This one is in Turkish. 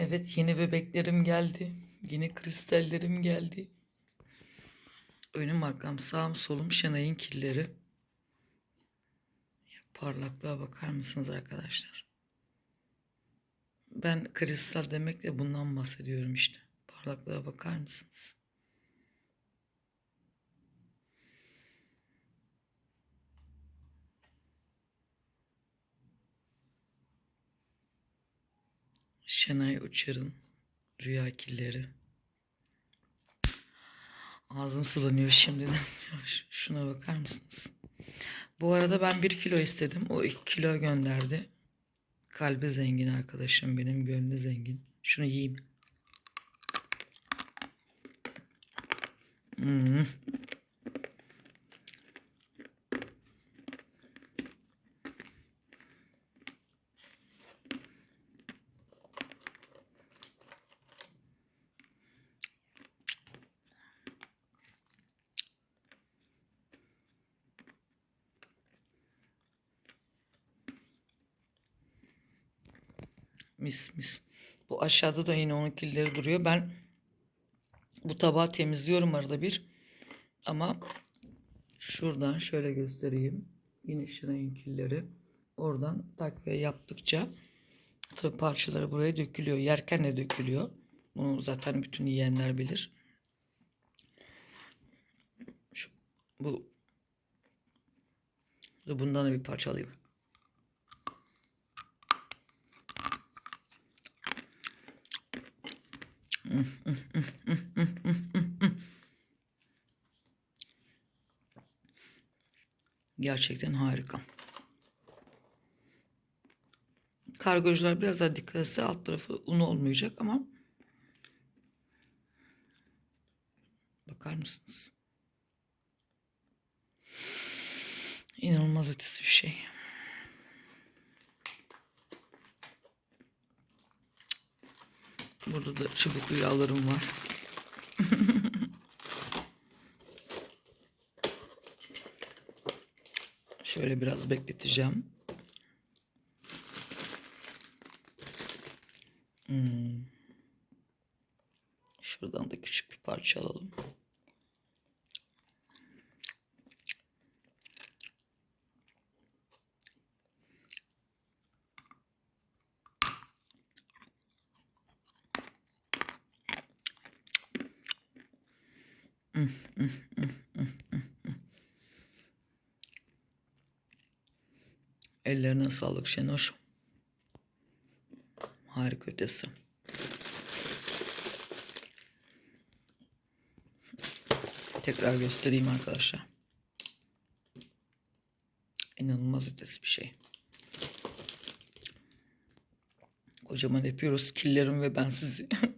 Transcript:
Evet yeni bebeklerim geldi. Yeni kristallerim geldi. Önüm arkam sağım solum Şenay'ın killeri. Parlaklığa bakar mısınız arkadaşlar? Ben kristal demekle bundan bahsediyorum işte. Parlaklığa bakar mısınız? Şenay Uçar'ın Rüya Killeri. Ağzım sulanıyor şimdiden. Şuna bakar mısınız? Bu arada ben bir kilo istedim. O iki kilo gönderdi. Kalbi zengin arkadaşım benim. Gönlü zengin. Şunu yiyeyim. Hmm. Mis mis. Bu aşağıda da yine onun killeri duruyor. Ben bu tabağı temizliyorum arada bir. Ama şuradan şöyle göstereyim. Yine Şenay'ın killeri. Oradan takviye yaptıkça tabi parçaları buraya dökülüyor. Yerken de dökülüyor. Bunu zaten bütün yiyenler bilir. Şu, bu bundan da bir parça alayım. Gerçekten harika. Kargocular biraz daha dikkat etse alt tarafı un olmayacak ama bakar mısınız? İnanılmaz ötesi bir şey. Burada da çubuklu yağlarım var. Şöyle biraz bekleteceğim. Hmm. Şuradan da küçük bir parça alalım. Ellerine sağlık Şenur. Harika ötesi. Tekrar göstereyim arkadaşlar. İnanılmaz ötesi bir şey. Kocaman yapıyoruz. Killerim ve ben sizi.